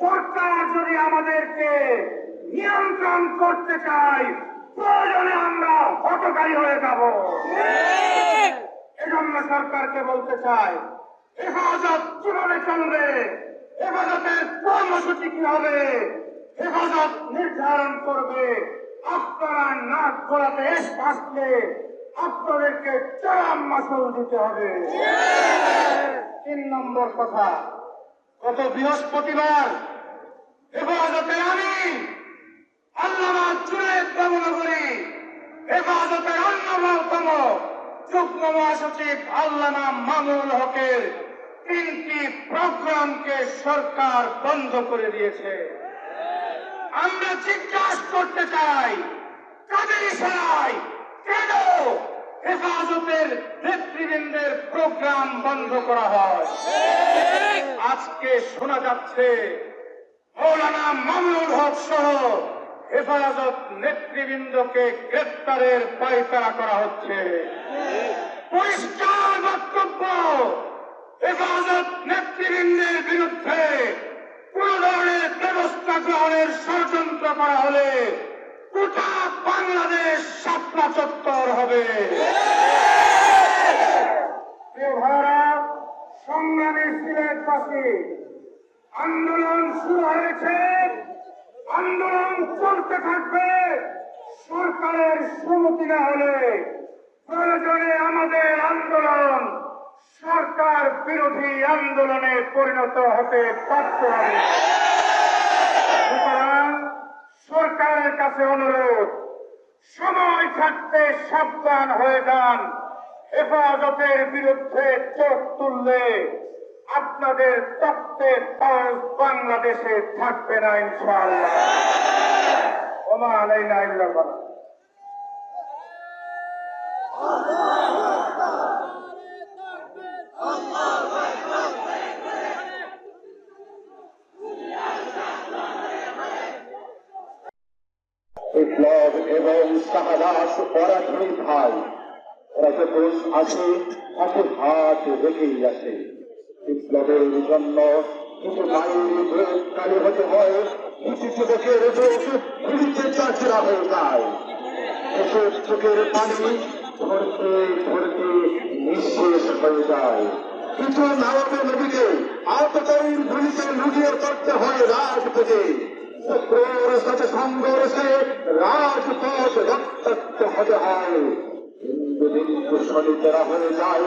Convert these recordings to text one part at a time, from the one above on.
সরকার যদি আমাদেরকে নিয়ন্ত্রণ করতে চায়, প্রয়োজনে আমরা হতকারী হয়ে যাব। এজন্য সরকারকে বলতে চাই, হেফাজত কীভাবে চলবে হেফাজতের কর্মসূচি কি হবে? হেফাজত নির্ধারণ করবে। আপনারা নাক গলাতে আসলে আপনাদেরকে চরম মাসুল দিতে হবে। তিন নম্বর কথা গত বৃহস্পতিবার হেফাজতে আমি আল্লামা জুনেদ বাবুনগরী হেফাজতের অন্যতম যুগ্ম মহাসচিব আল্লামা মামুল হকের তিনটি প্রোগ্রামকে সরকার বন্ধ করে দিয়েছে। আমরা জিজ্ঞাসা করতে চাই, কাদের ইশারায় কেন হেফাজতের নেতৃবৃন্দের প্রোগ্রাম বন্ধ করা হয়। আজকে শোনা যাচ্ছে, মৌলানা মামুনুল হক সহ হেফাজত নেতৃবৃন্দকে গ্রেপ্তারের পায়তারা করা হচ্ছে। পরিষ্কার বক্তব্য, হেফাজত নেতৃবৃন্দের বিরুদ্ধে কোন ধরনের ব্যবস্থা গ্রহণের ষড়যন্ত্র করা হলে গোটা বাংলাদেশ সাপলা চত্বর হবে। আন্দোলন শুরু হয়েছে। আন্দোলন চলতে থাকবে। সরকারের সম্মতি না হলে প্রয়োজনে আমাদের আন্দোলন সরকার বিরোধী আন্দোলনে পরিণত হতে বাধ্য হবে। সুতরাং সরকারের কাছে অনুরোধ, সময় থাকতে সাবধান হয়ে যান। হেফাজতের বিরুদ্ধে চোখ তুললে আপনাদের তত্ত্বে ফৌজ বাংলাদেশে থাকবে না, ইনশাআল্লাহ ওমা। বিপ্লব এবং শাহদাস পরাধীন ভাই ওরা আসে হাতে হাত রেখেই আসে বিপ্লবের জন্য কিছু মায়ের কালী হয় কিছু যুবকের হয়ে যায়। এসব চোখের পানি হয়ে যায়। কিছু নাওয়াবে নদীকে আততায়ীর গুলিতে লুটিয়ে পড়তে হয় রাজপথে শত্রুর সাথে সংঘর্ষে রাজপথ রক্তাক্ত হতে হয়। হিন্দু হিন্দু শনিতেরা হয়ে যায়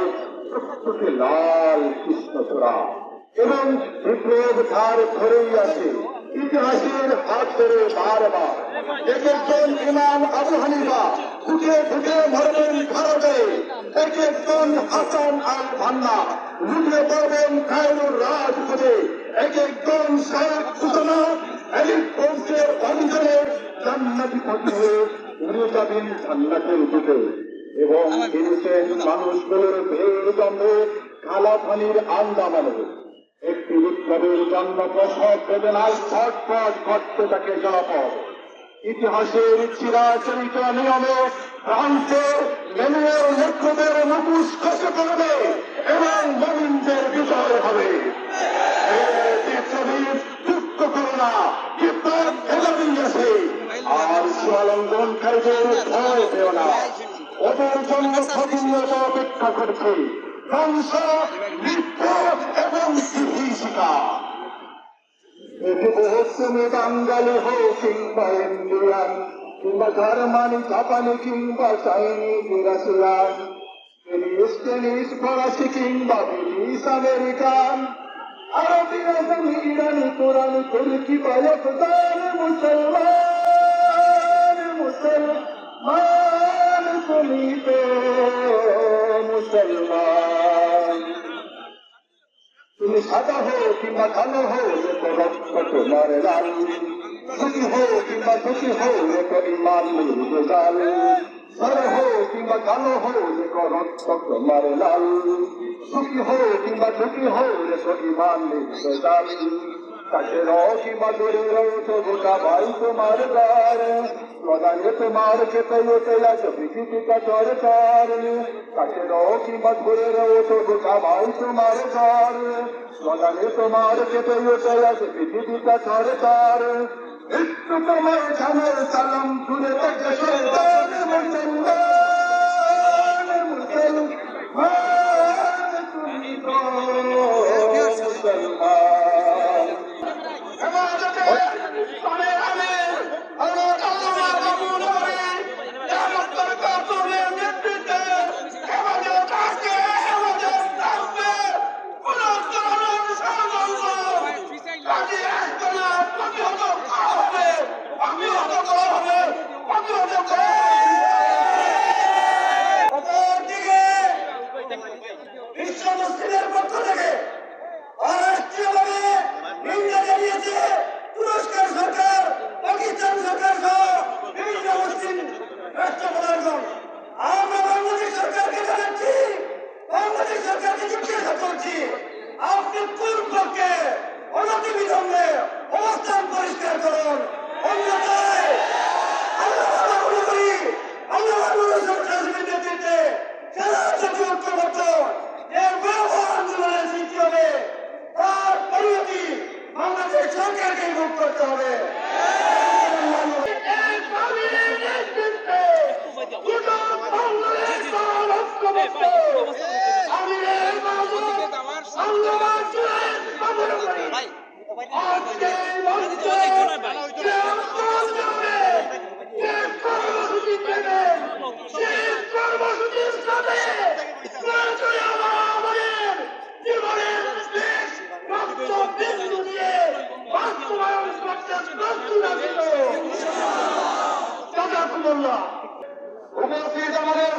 প্রত্যেকে লাল কৃষ্ণচূড়া এবং বিপ্লব ধার ধরেই আছে। ইতিহাসের হাত ধরে বারবার। এক একজন ইমাম আবু হানিফা ঢুকে ঢুকে মরবেন ভারতে। এক একজন হাসান আল ভান্না লুটে পড়বেন কায়রুর রাজপথে। এক একজন শেখ সুতনা এলিট ফোর্সের অভিযানে জান্নাতি হয়ে উড়ে যাবেন জান্নাতের দিকে এবং ইনসেন্ট মানুষগুলোর ভেড় জন্মে কালাপানির আন্দামানে একটি বিপ্লবের জন্ম প্রসব বেদনায় ছটপট ঘটতে থাকে জনপদ। ইতিহাসের চিরাচরিত নিয়মে ফ্রান্সে মেনুয়েল নেতৃত্বের মুখোশ খসে পড়বে এবং মমিনদের করছে ধ্বংস মৃত্যু এবং বিভীষিকা। তুমি বাঙালি হো কিংবা ইন্ডিয়ান, কিংবা জার্মানি, জাপানি, কিংবা চাইনিজ, রাশিয়ান মুসলমান মুসলমান মুসলমান। তুমি সাদা হো কিংবা কালো হো এত রক্ত তোমার লাল। সুখী হো কিংবা দুঃখী হো এত ইমান সাদা হো কিংবা কালো হো এত রক্ত তোমার লাল। সুখী হো কিংবা দুঃখী হো এত ইমান নির্বেজাল কাশের কি মধুরে রয়েছে গোটা ভাই তোমার খেতে ওতে আছে পৃথিবীটা সরকার কাশের কি মধুরে রয়েছে গোটা ভাই তোমার দ্বার লদায়ে তোমার খেতে ওতে আছে পৃথিবীটা সরকার একটু তোমার ঝামের সালাম তুলে থেকে সরকার মুসলমান মুসলমান তুমি তো মুসলমান বিশ্ব মুসলিমের পক্ষ থেকে অরাষ্ট্রীয়ভাবে নিন্দা জানিয়েছে তুরস্কের সরকার পাকিস্তান সরকার সহ বিভিন্ন মুসলিম রাষ্ট্রপ্রধানগণ আমরা বাংলাদেশ সরকারকে জানাচ্ছি বাংলাদেশ সরকারকে জিজ্ঞাসা করছি আপনি কোন পক্ষে অনতি বিলম্বে পরিষ্কার করুন অন্যথায় আমরা কথা মনে করি আমরা বাংলাদেশ সরকারের নেতৃত্বে যারা জাতীয় ঐক্যবদ্ধ এর ব্যবহার আন্দোলনের সৃষ্টি হবে তার পরিণতি বাংলাদেশ সরকারকে ভোগ করতে হবে জাজাকুমুল্লাহ উপস্থিত আমাদের